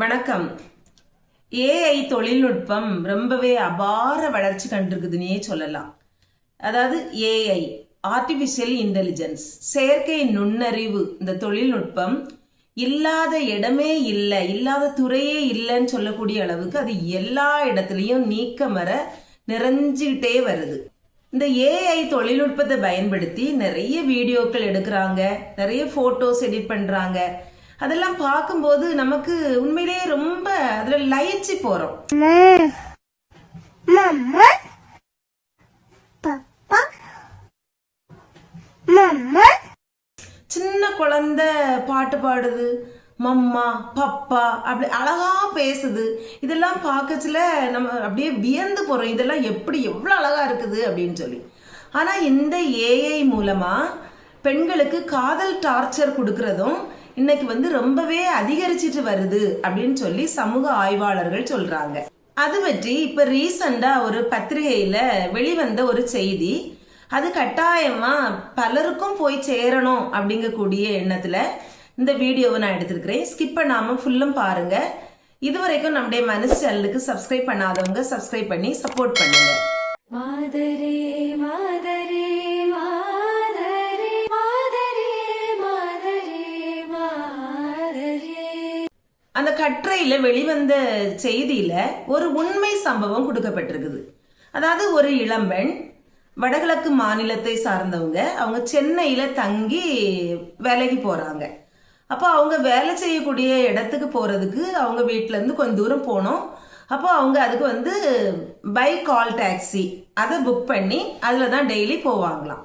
வணக்கம். ஏஐ தொழில்நுட்பம் ரொம்பவே அபார வளர்ச்சி கண்டிருக்குதுன்னே சொல்லலாம். அதாவது ஏஐ ஆர்டிஃபிஷியல் இன்டெலிஜென்ஸ் செயற்கை நுண்ணறிவு இந்த தொழில்நுட்பம் இல்லாத இடமே இல்லை இல்லாத துறையே இல்லைன்னு சொல்லக்கூடிய அளவுக்கு அது எல்லா இடத்துலையும் நீக்கமர நிறைஞ்சுக்கிட்டே வருது. இந்த ஏஐ தொழில்நுட்பத்தை பயன்படுத்தி நிறைய வீடியோக்கள் எடுக்கிறாங்க நிறைய ஃபோட்டோஸ் எடிட் பண்ணுறாங்க அதெல்லாம் பார்க்கும்போது நமக்கு உண்மையிலேயே ரொம்ப அதில் லயிச்சு. Mamma. சின்ன குழந்தை பாட்டு பாடுது. மம்மா பப்பா அப்படி அழகா பேசுது. இதெல்லாம் பார்க்கச்சுல நம்ம அப்படியே வியந்து போறோம். இதெல்லாம் எப்படி எவ்வளோ அழகா இருக்குது அப்படின்னு சொல்லி. ஆனா இந்த ஏஐ மூலமா பெண்களுக்கு காதல் டார்ச்சர் கொடுக்கறதும் இன்னைக்கு வந்து ரொம்பவே அதிகரிச்சிட்டு வருது அப்படின்னு சொல்லி சமூக ஆய்வாளர்கள் சொல்றாங்க. அது பற்றி இப்ப ரீசண்டா ஒரு பத்திரிகையில வெளிவந்த ஒரு செய்தி அது கட்டாயமா பலருக்கும் போய் சேரணும் அப்படிங்கக்கூடிய எண்ணத்துல இந்த வீடியோவை நான் எடுத்திருக்கிறேன். ஸ்கிப் பண்ணாம ஃபுல்லும் பாருங்க. இதுவரைக்கும் நம்முடைய மனசு சேனலுக்கு சப்ஸ்கிரைப் பண்ணாதவங்க சப்ஸ்கிரைப் பண்ணி சப்போர்ட் பண்ணுங்க. கட்டுரையில் வெளிவந்த செய்தியில் ஒரு உண்மை சம்பவம் கொடுக்கப்பட்டிருக்குது. அதாவது ஒரு இளம்பெண் வடகிழக்கு மாநிலத்தை சார்ந்தவங்க அவங்க சென்னையில் தங்கி வேலைக்கு போகிறாங்க அப்போ அவங்க வேலை செய்யக்கூடிய இடத்துக்கு போகிறதுக்கு அவங்க வீட்டிலேருந்து கொஞ்சம் தூரம் போனோம். அப்போ அவங்க அதுக்கு வந்து பைக் கால் டாக்ஸி அதை புக் பண்ணி அதில் தான் டெய்லி போவாங்களாம்.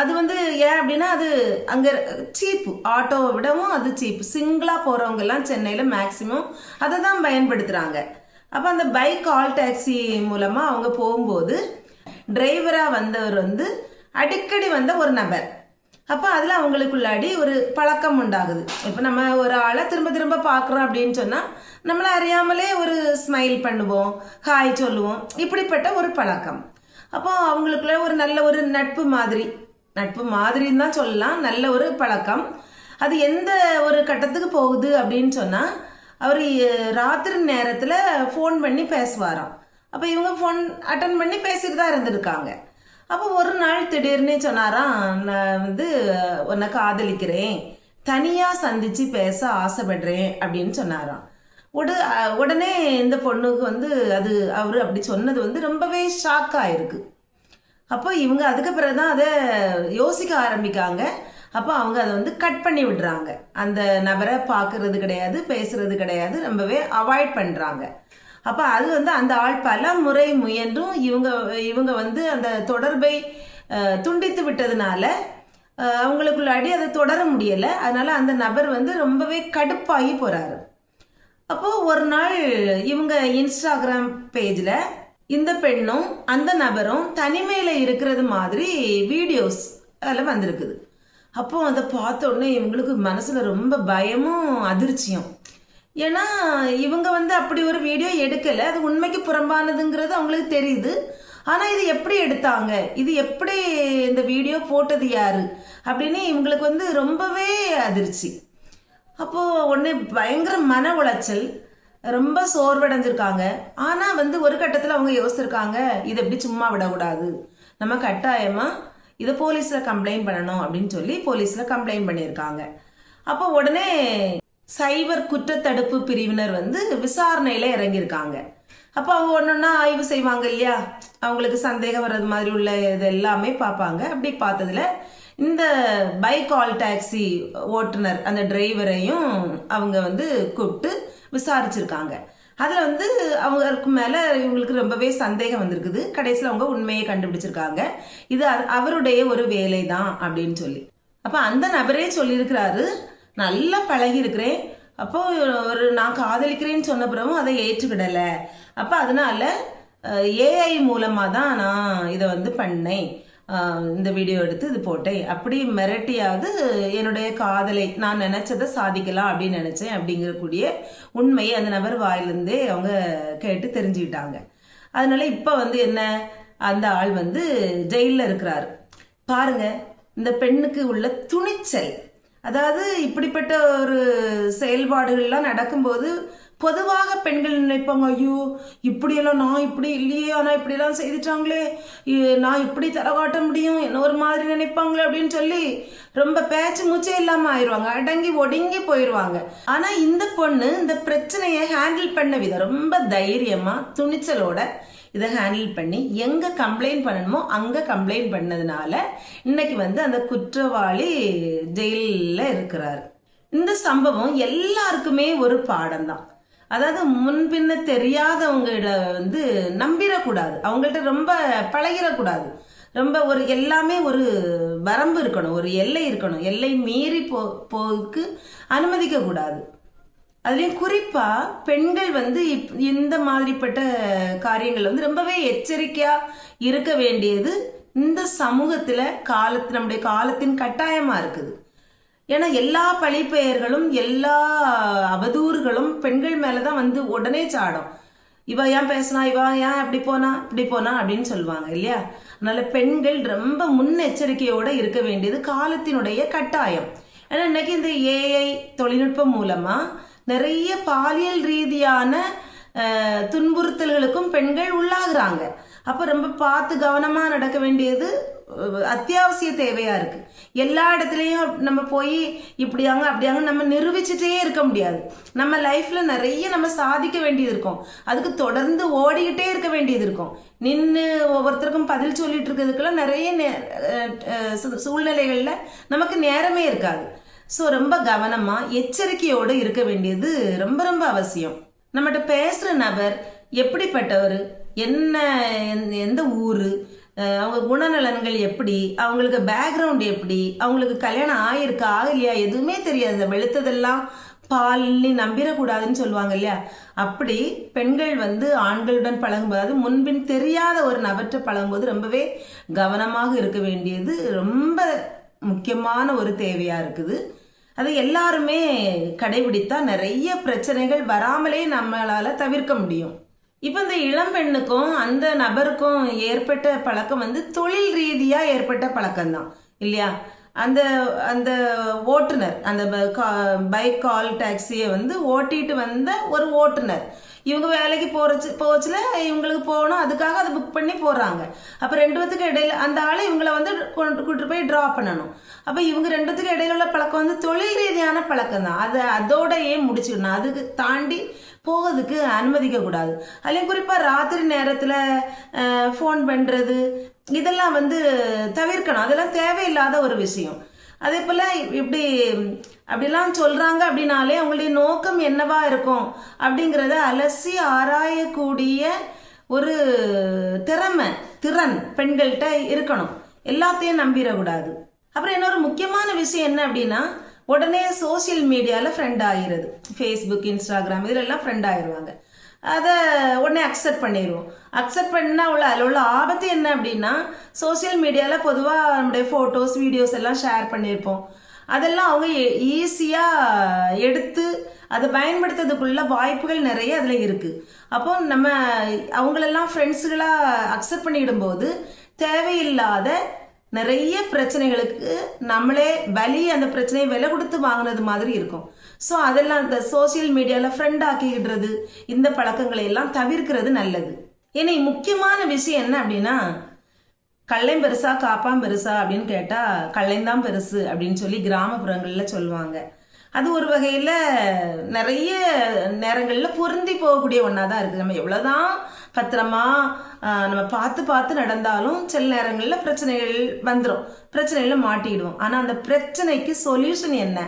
அது வந்து ஏன் அப்படின்னா அது அங்கே சீப்பு ஆட்டோவை விடவும் அது சீப்பு. சிங்கிளாக போகிறவங்கெல்லாம் சென்னையில் மேக்சிமம் அதை தான் பயன்படுத்துகிறாங்க அப்போ அந்த பைக் ஆல் டாக்ஸி மூலமாக அவங்க போகும்போது டிரைவராக வந்தவர் வந்து அடிக்கடி வந்த ஒரு நபர். அப்போ அதில் அவங்களுக்குள்ளாடி ஒரு பழக்கம் உண்டாகுது. இப்போ நம்ம ஒரு ஆளை திரும்ப திரும்ப பார்க்குறோம் அப்படின்னு சொன்னால் நம்மளை அறியாமலே ஒரு ஸ்மைல் பண்ணுவோம் ஹாய் சொல்லுவோம். இப்படிப்பட்ட ஒரு பழக்கம். அப்போ அவங்களுக்குள்ள ஒரு நல்ல ஒரு நட்பு மாதிரி நட்பு மாதிரின்னு தான் சொல்லலாம். நல்ல ஒரு பழக்கம். அது எந்த ஒரு கட்டத்துக்கு போகுது அப்படின்னு சொன்னால் அவர் ராத்திரி நேரத்தில் ஃபோன் பண்ணி பேசுவாராம். அப்போ இவங்க ஃபோன் அட்டன் பண்ணி பேசிட்டு தான் இருந்திருக்காங்க. அப்போ ஒரு நாள் திடீர்னு சொன்னாராம் நான் வந்து உன்னை காதலிக்கிறேன். தனியாக சந்தித்து பேச ஆசைப்படுறேன். அப்படின்னு சொன்னாராம். உட உடனே இந்த பொண்ணுக்கு வந்து அது அவர் அப்படி சொன்னது வந்து ரொம்பவே ஷாக் ஆயிருக்கு. அப்போ இவங்க அதுக்கு பிறகு தான் அதை யோசிக்க ஆரம்பிக்காங்க. அப்போ அவங்க அதை வந்து கட் பண்ணி விடுறாங்க. அந்த நபரை பார்க்கறது கிடையாது பேசுறது கிடையாது ரொம்பவே அவாய்ட் பண்ணுறாங்க அப்போ அது வந்து அந்த ஆள் பல முறை முயன்றும் இவங்க இவங்க வந்து அந்த தொடர்பை துண்டித்து விட்டதுனால அவங்களுக்குள்ளாடி அதை தொடர முடியலை. அதனால் அந்த நபர் வந்து ரொம்பவே கடுப்பாகி போகிறாரு அப்போது ஒரு நாள் இவங்க இன்ஸ்டாகிராம் பேஜில் இந்த பெண்ணும் அந்த நபரும் தனிமையில் இருக்கிறது மாதிரி வீடியோஸ் அதில் வந்திருக்குது. அப்போ அதை பார்த்த உடனே இவங்களுக்கு மனசில் ரொம்ப பயமும் அதிர்ச்சியும். ஏன்னா இவங்க வந்து அப்படி ஒரு வீடியோ எடுக்கலை. அது உண்மைக்கு புறம்பானதுங்கிறது அவங்களுக்கு தெரியுது. ஆனால் இது எப்படி எடுத்தாங்க? இது எப்படி இந்த வீடியோ போட்டது யாரு? அப்படின்னு இவங்களுக்கு வந்து ரொம்பவே அதிர்ச்சி. அப்போது உடனே பயங்கர மன உளைச்சல். ரொம்ப சோர்வடைஞ்சிருக்காங்க. ஆனா வந்து ஒரு கட்டத்துல அவங்க யோசிச்சிருக்காங்க இதை எப்படி சும்மா விடக்கூடாது. நம்ம கட்டாயமா இதை போலீஸ்ல கம்ப்ளைண்ட் பண்ணணும் அப்படின்னு சொல்லி போலீஸ்ல கம்ப்ளைண்ட் பண்ணியிருக்காங்க. அப்போ உடனே சைபர் குற்றத்தடுப்பு பிரிவினர் வந்து விசாரணையில இறங்கியிருக்காங்க. அப்போ அவங்க ஒன்றொன்னா ஆய்வு செய்வாங்க இல்லையா? அவங்களுக்கு சந்தேகம் வர்றது மாதிரி உள்ள இது எல்லாமே பார்ப்பாங்க. அப்படி பார்த்ததுல இந்த பைக் ஆல் டாக்ஸி ஓட்டுநர் அந்த டிரைவரையும் அவங்க வந்து கூப்பிட்டு விசாரிச்சிருக்காங்க. அதில் வந்து அவங்களுக்கு மேலே இவங்களுக்கு ரொம்பவே சந்தேகம் வந்திருக்குது. கடைசியில் அவங்க உண்மையை கண்டுபிடிச்சிருக்காங்க. இது அ- அவருடைய ஒரு வேலை தான் அப்படின்னு சொல்லி. அப்போ அந்த நபரே சொல்லியிருக்கிறாரு நல்லா பழகியிருக்கிறேன். அப்போ ஒரு நான் காதலிக்கிறேன்னு சொன்ன பிறகும் அதை ஏற்றுக்கிடலை. அப்போ அதனால ஏஐ மூலமாக தான் நான் இதை வந்து பண்ணேன். இந்த வீடியோ எடுத்து இது போட்டேன். அப்படி மிரட்டியாவது என்னுடைய காதலை நான் நினைச்சதை சாதிக்கலாம் அப்படின்னு நினைச்சேன் அப்படிங்கிறக்கூடிய உண்மையை அந்த நபர் வாயிலிருந்தே அவங்க கேட்டு தெரிஞ்சுக்கிட்டாங்க. அதனால இப்போ வந்து என்ன? அந்த ஆள் வந்து ஜெயிலில் இருக்கிறாரு. பாருங்க இந்த பெண்ணுக்கு உள்ள துணிச்சல். அதாவது இப்படிப்பட்ட ஒரு செயல்பாடுகள்லாம் நடக்கும்போது பொதுவாக பெண்கள் நினைப்பாங்க ஐயோ இப்படியெல்லாம் நான் இப்படி இல்லையே ஆனால் இப்படியெல்லாம் செய்துட்டாங்களே நான் இப்படி தர காட்ட முடியும் என்ன ஒரு மாதிரி நினைப்பாங்களே அப்படின்னு சொல்லி ரொம்ப பேச்சு மூச்சே இல்லாமல் ஆயிடுவாங்க அடங்கி ஒடுங்கி போயிடுவாங்க. ஆனால் இந்த பொண்ணு இந்த பிரச்சனையை ஹேண்டில் பண்ண விதம் ரொம்ப தைரியமாக துணிச்சலோட இதை ஹேண்டில் பண்ணி எங்கே கம்ப்ளைண்ட் பண்ணணுமோ அங்கே கம்ப்ளைண்ட் பண்ணதுனால இன்னைக்கு வந்து அந்த குற்றவாளி ஜெயிலில் இருக்கிறாரு. இந்த சம்பவம் எல்லாருக்குமே ஒரு பாடம் தான் அதாவது முன்பின்ன தெரியாதவங்கள வந்து நம்பிடக்கூடாது அவங்கள்ட்ட ரொம்ப பழகிடக்கூடாது ரொம்ப ஒரு எல்லாமே ஒரு வரம்பு இருக்கணும் ஒரு எல்லை இருக்கணும். எல்லை மீறி போ போக்கு அனுமதிக்க கூடாது அதுலேயும் குறிப்பாக பெண்கள் வந்து இப் இந்த மாதிரிப்பட்ட காரியங்கள் வந்து ரொம்பவே எச்சரிக்கையாக இருக்க வேண்டியது இந்த சமூகத்தில் காலத்து நம்முடைய காலத்தின் கட்டாயமாக இருக்குது. ஏன்னா எல்லா பழிப்பெயர்களும் எல்லா அவதூறுகளும் பெண்கள் மேலே தான் வந்து உடனே சாடும். இவ ஏன் பேசினா இவ ஏன் அப்படி போனா இப்படி போனா அப்படின்னு சொல்லுவாங்க இல்லையா? அதனால பெண்கள் ரொம்ப முன்னெச்சரிக்கையோட இருக்க வேண்டியது காலத்தினுடைய கட்டாயம். ஏன்னா இன்னைக்கு இந்த ஏஐ தொழில்நுட்பம் மூலமா நிறைய பாலியல் ரீதியான துன்புறுத்தல்களுக்கும் பெண்கள் உள்ளாகுறாங்க. அப்போ ரொம்ப பார்த்து கவனமாக நடக்க வேண்டியது அத்தியாவசிய தேவையா இருக்கு. எல்லா இடத்துலையும் நம்ம போய் இப்படியாங்க அப்படியாங்க நம்ம நிரூபிச்சுட்டே இருக்க முடியாது. நம்ம லைஃப்ல நிறைய நம்ம சாதிக்க வேண்டியது இருக்கும். அதுக்கு தொடர்ந்து ஓடிக்கிட்டே இருக்க வேண்டியது இருக்கும். நின்று ஒவ்வொருத்தருக்கும் பதில் சொல்லிட்டு இருக்கிறதுக்கெல்லாம் நிறைய நே- சூழ்நிலைகள்ல நமக்கு நேரமே இருக்காது. ஸோ ரொம்ப கவனமா எச்சரிக்கையோடு இருக்க வேண்டியது ரொம்ப ரொம்ப அவசியம். நம்மகிட்ட பேசுற நபர் எப்படிப்பட்டவர்? என்ன எந்த- எந்த ஊர்? அவங்க குணநலன்கள் எப்படி? அவங்களுக்கு பேக்ரவுண்ட் எப்படி? அவங்களுக்கு கல்யாணம் ஆயிருக்கா ஆகலையா? எதுவுமே தெரியாது. இந்த வெளுத்ததெல்லாம் பால்னு நம்பிடக்கூடாதுன்னு சொல்லுவாங்க இல்லையா? அப்படி பெண்கள் வந்து ஆண்களுடன் பழகும்போது முன்பின் தெரியாத ஒரு நபற்ற பழகும்போது ரொம்பவே கவனமாக இருக்க வேண்டியது ரொம்ப முக்கியமான ஒரு தேவையா இருக்குது. அது எல்லாருமே கடைபிடித்தா நிறைய பிரச்சனைகள் வராமலே நம்மளால தவிர்க்க முடியும். இப்போ இந்த இளம்பெண்ணுக்கும் அந்த நபருக்கும் ஏற்பட்ட பழக்கம் வந்து தொழில் ரீதியாக ஏற்பட்ட பழக்கம்தான். இல்லையா? அந்த அந்த ஓட்டுநர் அந்த பைக் கால் டாக்ஸியை வந்து ஓட்டிட்டு வந்த ஒரு ஓட்டுநர். இவங்க வேலைக்கு போறச்சு போச்சுல இவங்களுக்கு போகணும் அதுக்காக அதை புக் பண்ணி போறாங்க. அப்போ ரெண்டு பேத்துக்கு இடையில அந்த ஆளை இவங்கள வந்து கொண்டு கூட்டு போய் ட்ராப் பண்ணணும். அப்போ இவங்க ரெண்டுத்துக்கு இடையில உள்ள பழக்கம் வந்து தொழில் ரீதியான பழக்கம் தான் அதை அதோடயே முடிச்சுக்கணும். அதுக்கு தாண்டி போகிறதுக்கு அனுமதிக்க கூடாது. அதுலேயும் குறிப்பாக ராத்திரி நேரத்தில் ஃபோன் பண்ணுறது இதெல்லாம் வந்து தவிர்க்கணும். அதெல்லாம் தேவையில்லாத ஒரு விஷயம். அதே போல் இப்படி அப்படிலாம் சொல்கிறாங்க அப்படின்னாலே அவங்களுடைய நோக்கம் என்னவா இருக்கும்? அப்படிங்கிறத அலசி ஆராயக்கூடிய ஒரு திறமை திறன் பெண்கள்கிட்ட இருக்கணும். எல்லாத்தையும் நம்பிடக்கூடாது. அப்புறம் இன்னொரு முக்கியமான விஷயம் என்ன அப்படின்னா உடனே சோஷியல் மீடியாவில் ஃப்ரெண்ட் ஆகிருது ஃபேஸ்புக் இன்ஸ்டாகிராம் இதிலெல்லாம் ஃப்ரெண்ட் ஆயிடுவாங்க. அதை உடனே அக்செப்ட் பண்ணிடுவோம் அக்செப்ட் பண்ணால் உள்ள அதில் உள்ள ஆபத்து என்ன அப்படின்னா சோஷியல் மீடியாவில் பொதுவாக நம்முடைய ஃபோட்டோஸ் வீடியோஸ் எல்லாம் ஷேர் பண்ணியிருப்போம் அதெல்லாம் அவங்க ஈஸியாக எடுத்து அதை பயன்படுத்துறதுக்குள்ள வாய்ப்புகள் நிறைய அதில் இருக்குது அப்போ நம்ம அவங்களெல்லாம் ஃப்ரெண்ட்ஸுகளாக அக்செப்ட் பண்ணிடும்போது தேவையில்லாத நிறைய பிரச்சனைகளுக்கு நம்மளே வலி அந்த பிரச்சனையை விலை கொடுத்து வாங்கினது மாதிரி இருக்கும். ஸோ அதெல்லாம் இந்த சோஷியல் மீடியாவில் ஃப்ரெண்ட் ஆக்கிக்கிடுறது இந்த பழக்கங்களை எல்லாம் தவிர்க்கிறது நல்லது. ஏன்னா முக்கியமான விஷயம் என்ன அப்படின்னா கள்ளையும் பெருசா காப்பாம் பெருசா அப்படின்னு கேட்டா கள்ளைந்தான் பெருசு அப்படின்னு சொல்லி கிராமப்புறங்களில் சொல்லுவாங்க. அது ஒரு வகையில் நிறைய நேரங்களில் பொருந்தி போகக்கூடிய ஒன்றா தான் இருக்குது. நம்ம எவ்வளோதான் பத்திரமா நம்ம பார்த்து பார்த்து நடந்தாலும் சில நேரங்களில் பிரச்சனைகள் வந்துடும் பிரச்சனைகளை மாட்டிடுவோம். ஆனால் அந்த பிரச்சனைக்கு சொல்யூஷன் என்ன?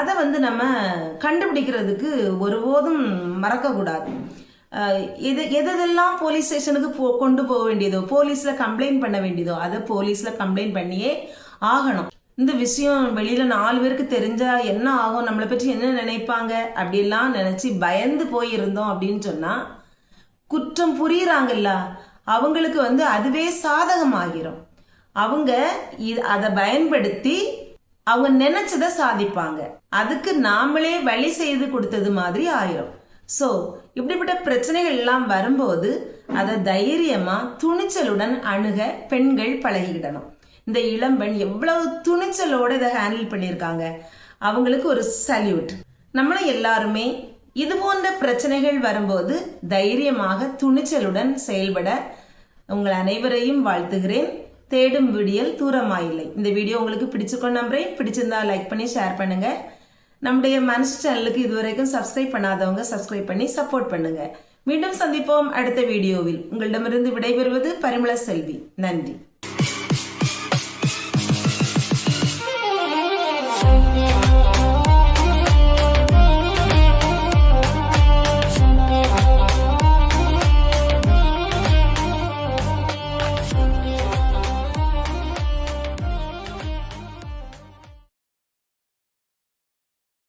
அதை வந்து நம்ம கண்டுபிடிக்கிறதுக்கு ஒருபோதும் மறக்கக்கூடாது. எது எதெல்லாம் போலீஸ் ஸ்டேஷனுக்கு போ கொண்டு போக வேண்டியதோ போலீஸில் கம்ப்ளைண்ட் பண்ண வேண்டியதோ அதை போலீஸில் கம்ப்ளைண்ட் பண்ணியே ஆகணும். இந்த விஷயம் வெளியில் நாலு பேருக்கு தெரிஞ்சா என்ன ஆகும்? நம்மளை பற்றி என்ன நினைப்பாங்க? அப்படிலாம் நினச்சி பயந்து போயிருந்தோம் அப்படின்னு சொன்னால் குற்றம் புரியுறாங்கல்ல? அவங்களுக்கு வந்து அதுவே சாதகமாகிரும். அவங்க அதை பயன்படுத்தி அவங்க நினைச்சதை சாதிப்பாங்க. அதுக்கு நாமளே வழி செய்து கொடுத்தது மாதிரி ஆயிரும். ஸோ இப்படிப்பட்ட பிரச்சனைகள் எல்லாம் வரும்போது அதை தைரியமா துணிச்சலுடன் அணுக பெண்கள் பழகிக்கிடணும் இந்த இளம்பெண் எவ்வளவு துணிச்சலோடு இதை ஹேண்டில் பண்ணியிருக்காங்க. அவங்களுக்கு ஒரு சல்யூட் நம்மளும் எல்லாருமே இது போன்ற பிரச்சனைகள் வரும்போது தைரியமாக துணிச்சலுடன் செயல்பட உங்கள் அனைவரையும் வாழ்த்துகிறேன். தேடும் விடியல் தூரமாயில்லை. இந்த வீடியோ உங்களுக்கு பிடிச்சுக்கொண்டு நம்புறேன். பிடிச்சிருந்தா லைக் பண்ணி ஷேர் பண்ணுங்க. நம்முடைய மனசு சேனலுக்கு இதுவரைக்கும் சப்ஸ்கிரைப் பண்ணாதவங்க சப்ஸ்கிரைப் பண்ணி சப்போர்ட் பண்ணுங்க. மீண்டும் சந்திப்போம் அடுத்த வீடியோவில். உங்களிடமிருந்து விடைபெறுவது பரிமள செல்வி. நன்றி.